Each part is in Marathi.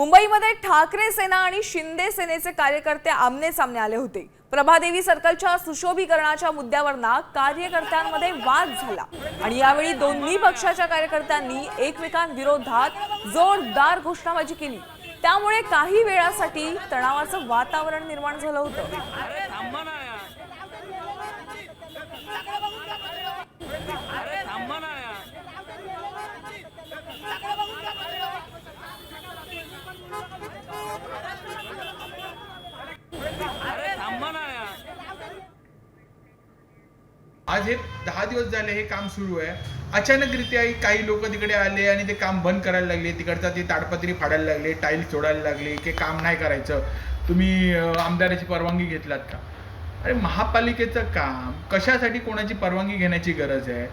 मुंबईमध्ये ठाकरे सेना आणि शिंदे सेनेचे कार्यकर्ते आमने सामने आले होते. प्रभादेवी सर्कलच्या सुशोभीकरणाच्या मुद्द्यावर ना कार्यकर्त्यांमध्ये वाद झाला. आणि यावेळी दोन्ही पक्षाच्या कार्यकर्त्यांनी एकमेकांविरोधात जोरदार घोषणाबाजी केली. त्यामुळे काही वेळासाठी तणावाचं वातावरण निर्माण झालं होतं थांबा ना यार अरे थांबा ना यार अरे थांबा ना यार आज हे दहा दिवस झाले हे काम सुरू आहे. अचानकरित्या काही लोक तिकडे आले आणि ते काम बंद करायला लागले. तिकडचा ते ताडपत्री फाडायला लागले टाईल सोडायला लागले की काम नाही करायचं. तुम्ही आमदाराची परवानगी घेतलात का? अरे महापालिकेचं काम कशासाठी कोणाची परवानगी घेण्याची गरज आहे?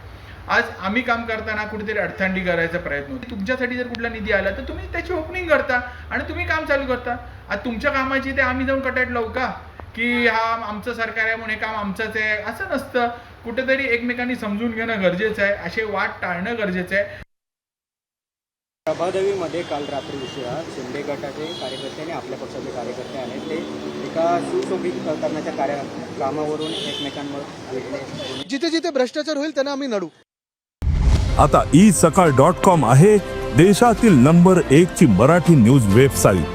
आज आम्ही काम करताना कुठेतरी अडथांडी करायचा प्रयत्न होतो. तुमच्यासाठी जर कुठला निधी आला तर तुम्ही त्याची ओपनिंग करता आणि तुम्ही काम चालू करता. आज तुमच्या कामाची ते आम्ही जाऊन कटाट लावू का? की हा आमचं सरकार आहे म्हणून हे काम आमचंच आहे असं नसतं. कुठेतरी एकमेकांनी समजून घेणं गरजेचं आहे असे वाद टाळणं गरजेचं आहे. प्रभादेवीमध्ये काल रात्री उशिरा शिंदे गटाचे कार्यकर्ते आणि आपल्या पक्षाचे कार्यकर्ते आहेत. ते एका सुशोभीकरणाच्या कार्य कामावरून एकमेकांवर जिथे जिथे भ्रष्टाचार होईल त्यांना आम्ही नडू. आता ई सकाळ डॉट कॉम आहे देशातील नंबर एक ची मराठी न्यूज वेबसाईट.